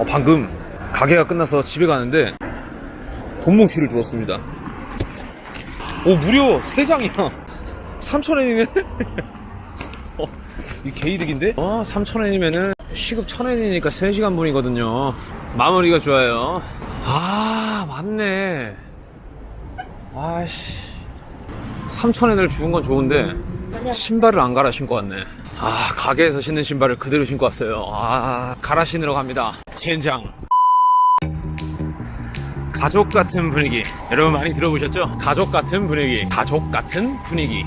어, 방금 가게가 끝나서 집에 가는데 돈뭉치를 주었습니다. 오 무려 3장이야. 3,000원이네. 어, 이 개이득인데? 어 3,000원이면은 시급 1,000원이니까 3시간 분이거든요. 마무리가 좋아요. 아 맞네. 아씨 3,000원을 주는 건 좋은데 신발을 안 갈아 신고 왔네. 아 가게에서 신는 신발을 그대로 신고 왔어요. 아 갈아 신으러 갑니다. 젠장. 가족 같은 분위기. 여러분 많이 들어보셨죠? 가족 같은 분위기. 가족 같은 분위기.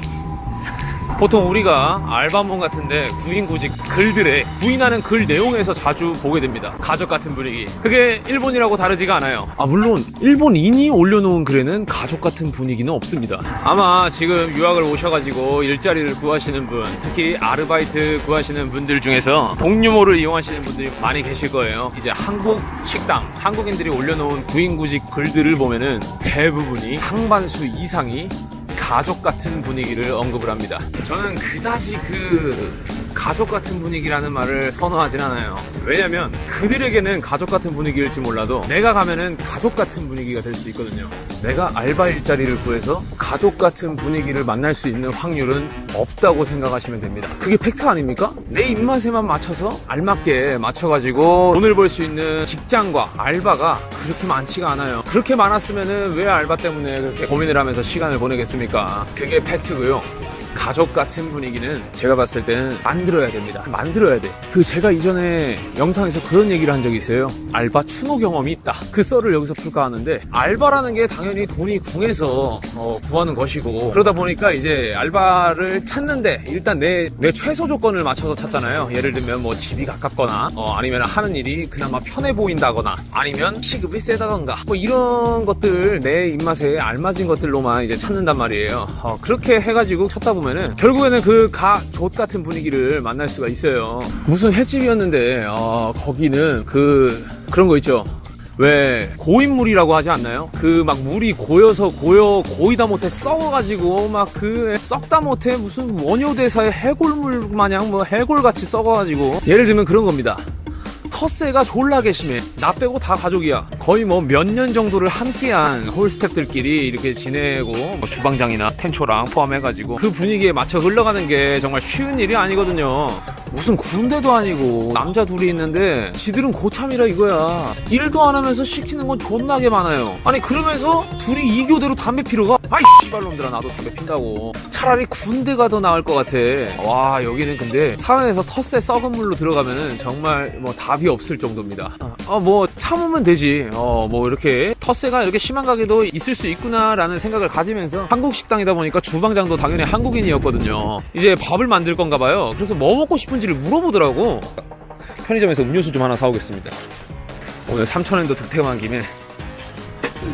보통 우리가 알바몬 같은데 구인 구직 글들에 구인하는 글 내용에서 자주 보게 됩니다. 가족 같은 분위기. 그게 일본이라고 다르지가 않아요. 아, 물론 일본인이 올려놓은 글에는 가족 같은 분위기는 없습니다. 아마 지금 유학을 오셔가지고 일자리를 구하시는 분, 특히 아르바이트 구하시는 분들 중에서 동유모를 이용하시는 분들이 많이 계실 거예요. 이제 한국 식당, 한국인들이 올려놓은 구인 구직 글들을 보면은 대부분이 상반수 이상이 가족 같은 분위기를 언급을 합니다. 저는 그다지 그 가족 같은 분위기라는 말을 선호하진 않아요. 왜냐면 그들에게는 가족 같은 분위기일지 몰라도 내가 가면은 가족 같은 분위기가 될 수 있거든요. 내가 알바 일자리를 구해서 가족 같은 분위기를 만날 수 있는 확률은 없다고 생각하시면 됩니다. 그게 팩트 아닙니까? 내 입맛에만 맞춰서 알맞게 맞춰가지고 돈을 벌 수 있는 직장과 알바가 그렇게 많지가 않아요. 그렇게 많았으면은 왜 알바 때문에 그렇게 고민을 하면서 시간을 보내겠습니까? 그게 팩트고요. 가족 같은 분위기는 제가 봤을 때는 만들어야 됩니다. 만들어야 돼. 그 제가 이전에 영상에서 그런 얘기를 한 적이 있어요. 알바 추노 경험이 있다. 그 썰을 여기서 풀까 하는데 알바라는 게 당연히 돈이 궁해서 어, 구하는 것이고 그러다 보니까 이제 알바를 찾는데 일단 내, 내 최소 조건을 맞춰서 찾잖아요. 예를 들면 뭐 집이 가깝거나 어, 아니면 하는 일이 그나마 편해 보인다거나 아니면 시급이 세다던가 뭐 이런 것들 내 입맛에 알맞은 것들로만 이제 찾는단 말이에요. 어, 그렇게 해가지고 찾다 보면 은 결국에는 그 가 족 같은 분위기를 만날 수가 있어요. 무슨 횟집이었는데 어, 거기는 그 그런 거 있죠. 왜 고인물이라고 하지 않나요? 그 막 물이 고여서 고여 고이다 못해 썩어가지고 막 그 썩다 못해 무슨 원효대사의 해골물 마냥 뭐 해골같이 썩어가지고 예를 들면 그런 겁니다. 텃세가 졸라게 심해. 나 빼고 다 가족이야. 거의 뭐 몇 년 정도를 함께한 홀 스탭들끼리 이렇게 지내고 뭐 주방장이나 템초랑 포함해가지고 그 분위기에 맞춰 흘러가는 게 정말 쉬운 일이 아니거든요. 무슨 군대도 아니고 남자 둘이 있는데 지들은 고참이라 이거야. 일도 안 하면서 시키는 건 존나게 많아요. 아니 그러면서 둘이 이교대로 담배 피러 가? 아이 씨발놈들아 나도 담배 핀다고. 차라리 군대가 더 나을 것 같아. 와 여기는 근데 사회에서 텃세 썩은 물로 들어가면은 정말 뭐 답이 없을 정도입니다. 어뭐 참으면 되지. 어 뭐 이렇게 텃세가 이렇게 심한 가게도 있을 수 있구나라는 생각을 가지면서 한국 식당이다 보니까 주방장도 당연히 한국인이었거든요. 이제 밥을 만들 건가 봐요. 그래서 뭐 먹고 싶은지를 물어보더라고. 편의점에서 음료수 좀 하나 사오겠습니다. 오늘 3,000원도 득템한 김에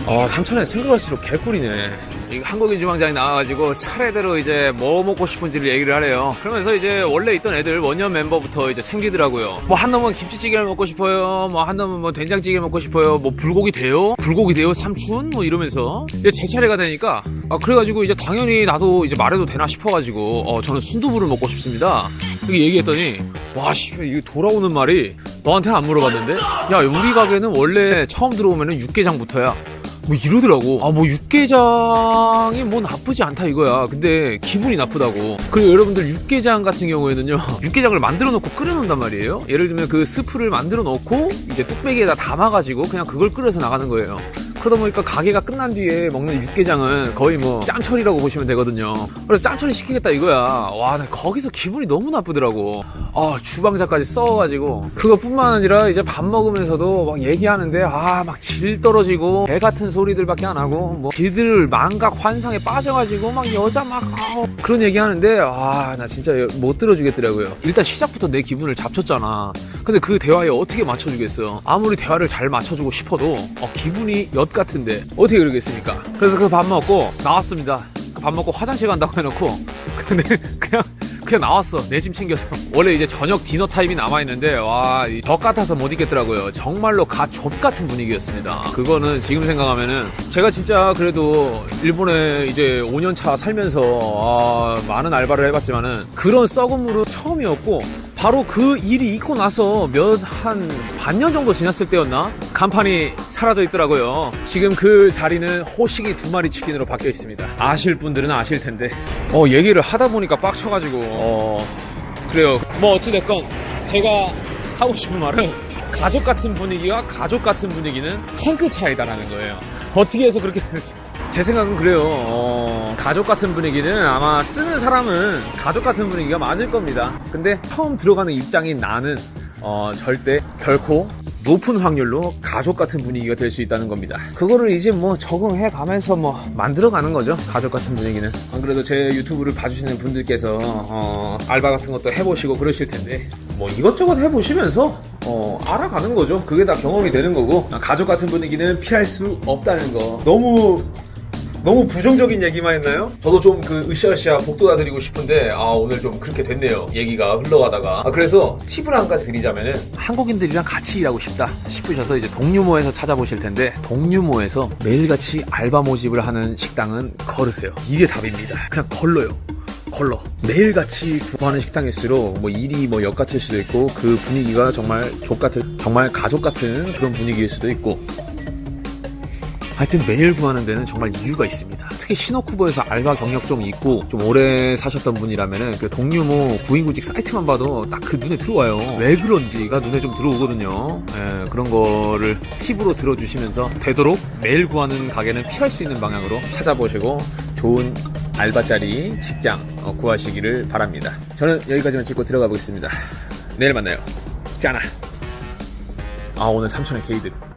아, 3,000원 생각할수록 개꿀이네. 이 한국인 주방장이 나와가지고 차례대로 이제 뭐 먹고 싶은지를 얘기를 하래요. 그러면서 이제 원래 있던 애들 원년 멤버부터 이제 챙기더라고요. 뭐 한 놈은 김치찌개를 먹고 싶어요. 뭐 한 놈은 뭐 된장찌개 먹고 싶어요. 뭐 불고기 돼요? 불고기 돼요? 삼촌? 뭐 이러면서 이제 제 차례가 되니까 아 그래가지고 이제 당연히 나도 이제 말해도 되나 싶어가지고 어 저는 순두부를 먹고 싶습니다. 이렇게 얘기했더니 와씨 이게 돌아오는 말이 너한테 안 물어봤는데 야 우리 가게는 원래 처음 들어오면은 육개장부터야. 뭐 이러더라고. 아, 뭐 육개장이 뭐 나쁘지 않다 이거야. 근데 기분이 나쁘다고. 그리고 여러분들 육개장 같은 경우에는요. 육개장을 만들어 놓고 끓여 놓는단 말이에요. 예를 들면 그 스프를 만들어 놓고 이제 뚝배기에다 담아 가지고 그냥 그걸 끓여서 나가는 거예요. 그러다 보니까 가게가 끝난 뒤에 먹는 육개장은 거의 뭐 짬철이라고 보시면 되거든요. 그래서 짬철이 시키겠다 이거야. 와, 나 거기서 기분이 너무 나쁘더라고. 아, 주방장까지 써가지고 그것뿐만 아니라 이제 밥 먹으면서도 막 얘기하는데 아, 막 질 떨어지고 개 같은 소리들밖에 안 하고 뭐 지들 망각 환상에 빠져가지고 막 여자 막 아우, 그런 얘기하는데 아, 나 진짜 못 들어주겠더라고요. 일단 시작부터 내 기분을 잡쳤잖아. 근데 그 대화에 어떻게 맞춰주겠어? 아무리 대화를 잘 맞춰주고 싶어도 어, 기분이 엿 같은데 어떻게 그러겠습니까? 그래서 그 밥 먹고 나왔습니다. 그 밥 먹고 화장실 간다고 해놓고 근데 그냥 그냥 나왔어 내 짐 챙겨서 원래 이제 저녁 디너 타임이 남아있는데 와젖 같아서 못 있겠더라고요 정말로 가족 같은 분위기였습니다 그거는 지금 생각하면은 제가 진짜 그래도 일본에 이제 5년차 살면서 아, 많은 알바를 해봤지만은 그런 썩은 물은 처음이었고 바로 그 일이 있고 나서 몇 한 반년 정도 지났을 때였나? 간판이 사라져 있더라고요. 지금 그 자리는 호식이 두 마리 치킨으로 바뀌어 있습니다. 아실 분들은 아실 텐데. 어, 얘기를 하다 보니까 빡쳐가지고, 어, 그래요. 뭐 어찌됐건 제가 하고 싶은 말은 가족 같은 분위기와 가족 같은 분위기는 한 끗 차이다라는 거예요. 어떻게 해서 그렇게 제 생각은 그래요. 어, 가족 같은 분위기는 아마 쓰는 사람은 가족 같은 분위기가 맞을 겁니다. 근데 처음 들어가는 입장인 나는 어, 절대 결코 높은 확률로 가족 같은 분위기가 될 수 있다는 겁니다. 그거를 이제 뭐 적응해 가면서 뭐 만들어 가는 거죠. 가족 같은 분위기는. 안 그래도 제 유튜브를 봐주시는 분들께서 어, 알바 같은 것도 해보시고 그러실 텐데 뭐 이것저것 해보시면서 어, 알아가는 거죠. 그게 다 경험이 되는 거고 가족 같은 분위기는 피할 수 없다는 거. 너무 너무 부정적인 얘기만 했나요? 저도 좀 그 으쌰으쌰 복돋아 드리고 싶은데 아 오늘 좀 그렇게 됐네요. 얘기가 흘러가다가. 아, 그래서 팁을 한 가지 드리자면은 한국인들이랑 같이 일하고 싶다 싶으셔서 이제 동유모에서 찾아보실 텐데 동유모에서 매일같이 알바 모집을 하는 식당은 걸으세요. 이게 답입니다. 그냥 걸러요. 걸러. 매일같이 구하는 식당일수록 뭐 일이 뭐 역 같을 수도 있고 그 분위기가 정말 족 같은 정말 가족 같은 그런 분위기일 수도 있고 하여튼 매일 구하는 데는 정말 이유가 있습니다. 특히 신호쿠보에서 알바 경력 좀 있고 좀 오래 사셨던 분이라면은 그 동유모 구인구직 사이트만 봐도 딱 그 눈에 들어와요. 왜 그런지가 눈에 좀 들어오거든요. 예, 그런 거를 팁으로 들어주시면서 되도록 매일 구하는 가게는 피할 수 있는 방향으로 찾아보시고 좋은 알바 자리 직장 어, 구하시기를 바랍니다. 저는 여기까지만 찍고 들어가 보겠습니다. 내일 만나요. 짜나. 아 오늘 삼촌의 게이드.